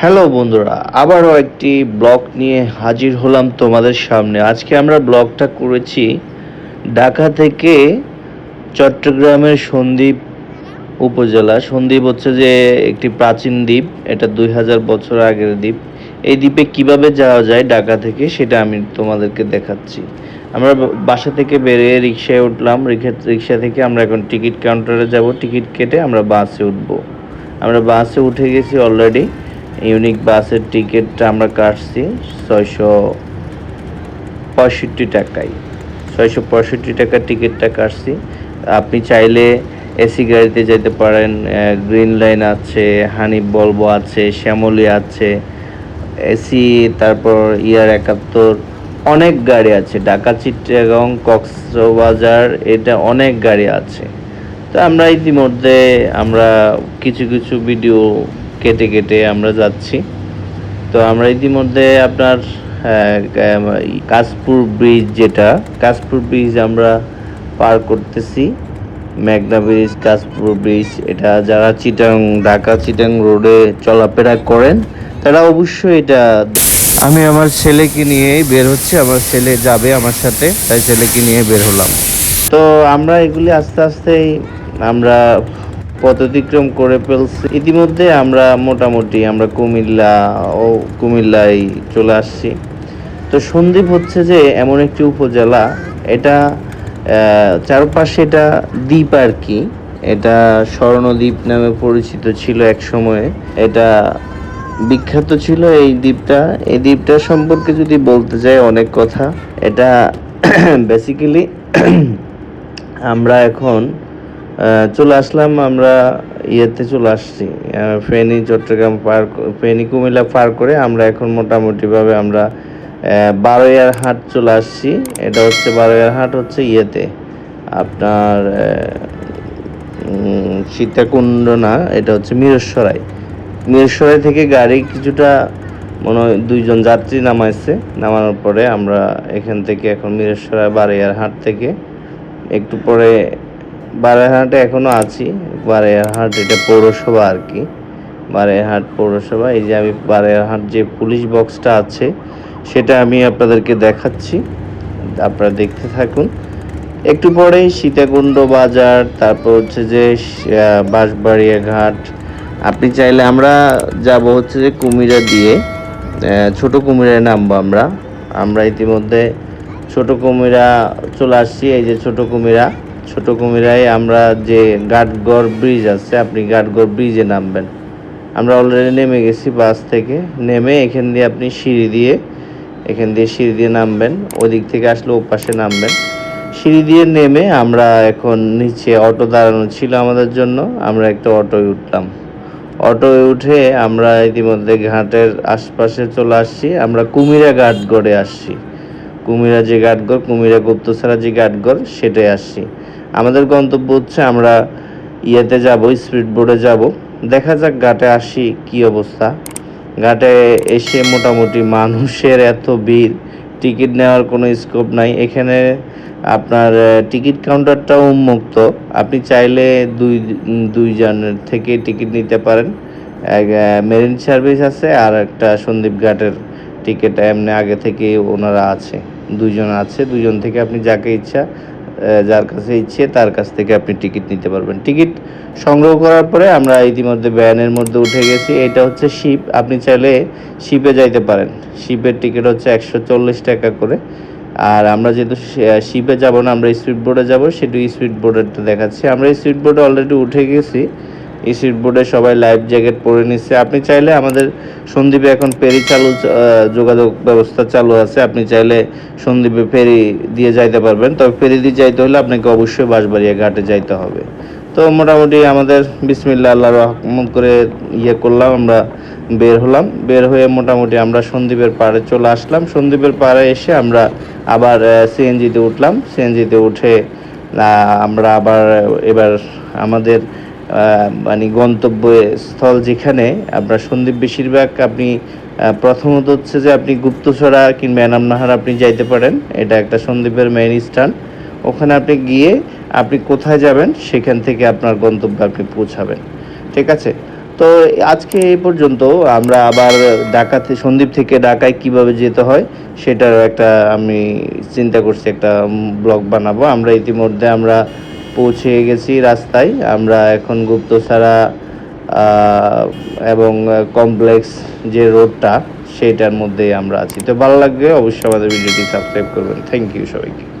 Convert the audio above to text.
Hello বন্ধুরা। আবারও একটি ব্লগ নিয়ে হাজির হলাম তোমাদের সামনে। আজকে আমরা ব্লগটা করেছি ঢাকা থেকে চট্টগ্রামের সন্দ্বীপ উপজেলা। সন্দ্বীপ হচ্ছে যে একটি প্রাচীন দ্বীপ, এটা দুই হাজার বছর আগের দ্বীপ। এই দ্বীপে কীভাবে যাওয়া যায় ঢাকা থেকে সেটা আমি তোমাদেরকে দেখাচ্ছি। আমরা বাসা থেকে বেরিয়ে রিক্সায় উঠলাম। রিক্সা- থেকে আমরা এখন টিকিট কাউন্টারে যাব। টিকিট কেটে আমরা বাসে উঠবো। আমরা বাসে উঠে গেছি অলরেডি। ইউনিক বাসের টিকিটটা আমরা কাটছি ছয়শো পঁয়ষট্টি টাকায়। ছয়শো পঁয়ষট্টি টাকার টিকিটটা কাটছি। আপনি চাইলে এসি গাড়িতে যেতে পারেন গ্রিন লাইন আছে, হানি বলব আছে, শ্যামলি আছে, এসি, তারপর ইয়ার একাত্তর, অনেক গাড়ি আছে। ঢাকা চিট্টাগং কক্সবাজার, এটা অনেক গাড়ি আছে। তো আমরা ইতিমধ্যে আমরা কিছু কিছু ভিডিও কেটে কেটে আমরা যাচ্ছি। তো আমরা ইতিমধ্যে আপনার কাশপুর ব্রিজ যেটা কাশপুর ব্রিজ আমরা পার করতেছি। মেঘনা ব্রিজ কাশপুর ব্রিজ এটা যারা চিটাং ঢাকা চিটাং রোডে চলাফেরা করেন তারা অবশ্যই এটা আমি আমার ছেলেকে নিয়েই বের হচ্ছে আমার ছেলে যাবে আমার সাথে তাই ছেলেকে নিয়ে বের হলাম। তো আমরা এগুলি আস্তে আস্তেই আমরা পথ অতিক্রম করে ফেলছি। ইতিমধ্যে আমরা মোটামুটি আমরা কুমিল্লা ও কুমিল্লায় চলে আসছি। তো সন্দ্বীপ হচ্ছে যে এমন একটি উপজেলা, এটা চারপাশে এটা দ্বীপ আর কি। এটা স্বর্ণদ্বীপ নামে পরিচিত ছিল এক সময়ে। এটা বিখ্যাত ছিল এই দ্বীপটা। এই দ্বীপটা সম্পর্কে যদি বলতে যাই অনেক কথা। এটা বেসিক্যালি আমরা এখন চলে আসলাম, আমরা ইয়েতে চলে আসছি ফেনী, চট্টগ্রাম পার ফেনী, কুমিল্লা পার করে আমরা এখন মোটামুটিভাবে আমরা বারোয়ার হাট চলে আসছি। এটা হচ্ছে বারোয়ার হাট হচ্ছে ইয়েতে। আপনার সীতাকুণ্ড না এটা হচ্ছে মিরসরাই। মিরসরাই থেকে গাড়ি কিছুটা, মনে হয় দুইজন যাত্রী নামাইছে। নামানোর পরে আমরা এখান থেকে এখন মিরসরাই বারোয়ার হাট থেকে, একটু পরে বারাইহাটে এখনও আছি। বারাইহাট এটা পৌরসভা আর কি। বারাইহাট পৌরসভা, এই যে আমি বারাইহাট যে পুলিশ বক্সটা আছে, সেটা আমি আপনাদেরকে দেখাচ্ছি। আপনারা দেখতে থাকুন। একটু পরেই সীতাকুণ্ড বাজার, তারপর হচ্ছে যে বাঁশবাড়িয়া ঘাট আপনি চাইলে আমরা যাব হচ্ছে যে কুমিরা দিয়ে ছোট কুমিরায় নামবো আমরা। আমরা ইতিমধ্যে ছোট কুমিরা চলে আসছি, এই যে ছোট কুমিরা। ছোট কুমিরায় আমরা যে গাটগড় ব্রিজ আছে, আপনি গাটগড় ব্রিজে নামবেন। আমরা অলরেডি নেমে গেছি বাস থেকে। নেমে এখান দিয়ে আপনি সিঁড়ি দিয়ে, এখান দিয়ে সিঁড়ি দিয়ে নামবেন। ওদিক থেকে আসলে ও পাশে নামবেন। সিঁড়ি দিয়ে নেমে আমরা এখন নিচে অটো দাঁড়ানো ছিল আমাদের জন্য, আমরা একটা অটোয় উঠলাম। অটোয় উঠে আমরা ইতিমধ্যে ঘাটের আশপাশে চলে আসছি। আমরা কুমিরা ঘাট গড়ে আসছি। কুমিরা যে ঘাটঘর কুমিরা গুপ্তছাড়া যে ঘাটঘর সেটাই আসছি। আমাদের গন্তব্য হচ্ছে আমরা ইয়েতে যাব, স্পিড বোর্ডে যাব। দেখা যাক ঘাটে আসি কি অবস্থা। ঘাটে এসে মোটামুটি মানুষের এত ভিড়, টিকিট নেওয়ার কোনো স্কোপ নাই। এখানে আপনার টিকিট কাউন্টারটাও উন্মুক্ত আপনি চাইলে দুই দুইজনের থেকে টিকিট নিতে পারেন। এক মেরিন সার্ভিস আছে আর একটা সন্দীপ ঘাটের টিকিট। এমনি আগে থেকে ওনারা আছে, দুইজন আছে। দুজন থেকে আপনি যাকে ইচ্ছা যার কাছে ইচ্ছে, তার কাছ থেকে আপনি টিকিট নিতে পারবেন। টিকিট সংগ্রহ করার পরে আমরা ইতিমধ্যে ব্যানের মধ্যে উঠে গেছি। এটা হচ্ছে শিপ। আপনি চাইলে শিপে যাইতে পারেন। শিপের টিকিট হচ্ছে একশো চল্লিশ টাকা করে। আর আমরা যেহেতু শিপে যাব না, আমরা স্পিড বোর্ডে যাব। সেটু স্পিড বোর্ডেরটা দেখাচ্ছি। আমরা স্পিড বোর্ডে অলরেডি উঠে গেছি। স্পিড বোর্ডে সবাই লাইফ জ্যাকেট পরে নিচ্ছে। আপনি চাইলে আমাদের সন্দ্বীপে এখন ফেরি চালু যোগাযোগ ব্যবস্থা চালু আছে। আপনি চাইলে সন্দ্বীপে ফেরি দিয়ে যাইতে পারবেন। তবে ফেরি দিয়ে যাইতে হলে আপনাকে অবশ্যই বাঁশবাড়িয়া ঘাটে যাইতে হবে। তো মোটামুটি আমাদের বিসমিল্লা আল্লাহ রহমত করে ইয়ে করলাম, আমরা বের হলাম। বের হয়ে মোটামুটি আমরা সন্দ্বীপের পাড়ে চলে আসলাম। সন্দ্বীপের পাড়ে এসে আমরা আবার সিএনজিতে উঠলাম। সিএনজিতে উঠে আমরা আবার এবার আমাদের মানে গন্তব্য স্থল যেখানে আপনার সন্দ্বীপ বেশিরভাগ আপনি প্রথমত হচ্ছে যে আপনি গুপ্তছড়া কিংবা এনামনাহার আপনি যাইতে পারেন। এটা একটা সন্দ্বীপের মেইন স্থান। ওখানে আপনি গিয়ে আপনি কোথায় যাবেন সেখান থেকে আপনার গন্তব্যে আপনি পৌঁছাবেন। ঠিক আছে? তো আজকে এই পর্যন্ত আমরা আবার ঢাকাতে সন্দ্বীপ থেকে ঢাকায় কীভাবে যেতে হয় সেটার একটা আমি চিন্তা করছি, একটা ব্লগ বানাবো। আমরা ইতিমধ্যে আমরা পৌঁছে গেছি রাস্তায়। আমরা এখন আহ, এবং কমপ্লেক্স যে রোডটা সেটার মধ্যে আমরা আছি। তো ভালো লাগবে অবশ্যই আমাদের ভিডিওটি সাবস্ক্রাইব করবেন। থ্যাংক ইউ সবাইকে।